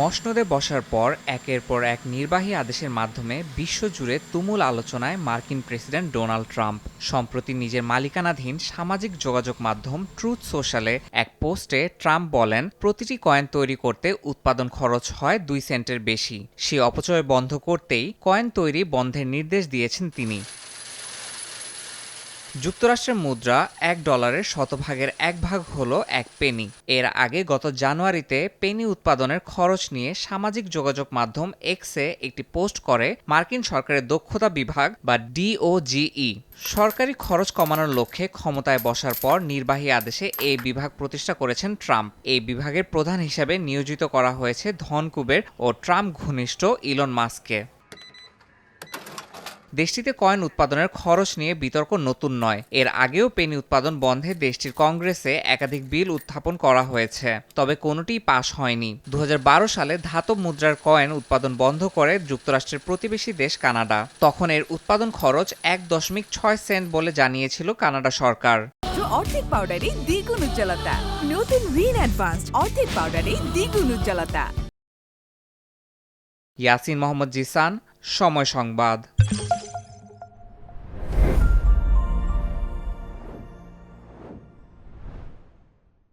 মসনদে বসার পর একের পর এক নির্বাহী আদেশের মাধ্যমে বিশ্বজুড়ে তুমুল আলোচনায় মার্কিন প্রেসিডেন্ট ডোনাল্ড ট্রাম্প। সম্প্রতি নিজের মালিকানাধীন সামাজিক যোগাযোগ মাধ্যম ট্রুথ সোশ্যালে এক পোস্টে ট্রাম্প বলেন, প্রতিটি কয়েন তৈরি করতে উৎপাদন খরচ হয় দুই সেন্টের বেশি। সে অপচয় বন্ধ করতেই কয়েন তৈরি বন্ধের নির্দেশ দিয়েছেন তিনি। যুক্তরাষ্ট্রের মুদ্রা এক ডলারের শতভাগের এক ভাগ হল এক পেনি। এর আগে গত জানুয়ারিতে পেনি উৎপাদনের খরচ নিয়ে সামাজিক যোগাযোগ মাধ্যম এক্সে একটি পোস্ট করে মার্কিন সরকারের দক্ষতা বিভাগ বা ডিওজিই। সরকারি খরচ কমানোর লক্ষ্যে ক্ষমতায় বসার পর নির্বাহী আদেশে এই বিভাগ প্রতিষ্ঠা করেছেন ট্রাম্প। এই বিভাগের প্রধান হিসেবে নিয়োজিত করা হয়েছে ধনকুবের ও ট্রাম্প ঘনিষ্ঠ ইলন মাস্ককে। দেশটিতে কয়েন উৎপাদনের খরচ নিয়ে বিতর্ক নতুন নয়। এর আগেও পেনি উৎপাদন বন্ধে দেশটির কংগ্রেসে একাধিক বিল উত্থাপন করা হয়েছে তবে কোনোটিই পাশ হয়নি। দু হাজার বারো সালে ধাতব মুদ্রার কয়েন উৎপাদন বন্ধ করে যুক্তরাষ্ট্রের প্রতিবেশী দেশ কানাডা। তখন এর উৎপাদন খরচ এক দশমিক ছয় সেন্ট বলে জানিয়েছিল কানাডা সরকার। অর্ধেক পাউডারে দ্বিগুণ উজ্জ্বলতা। নতুন রিন অ্যাডভান্সড অর্ধেক পাউডারে দ্বিগুণ উজ্জ্বলতা। ইয়াসিন মোহাম্মদ জিসান সময় সংবাদ।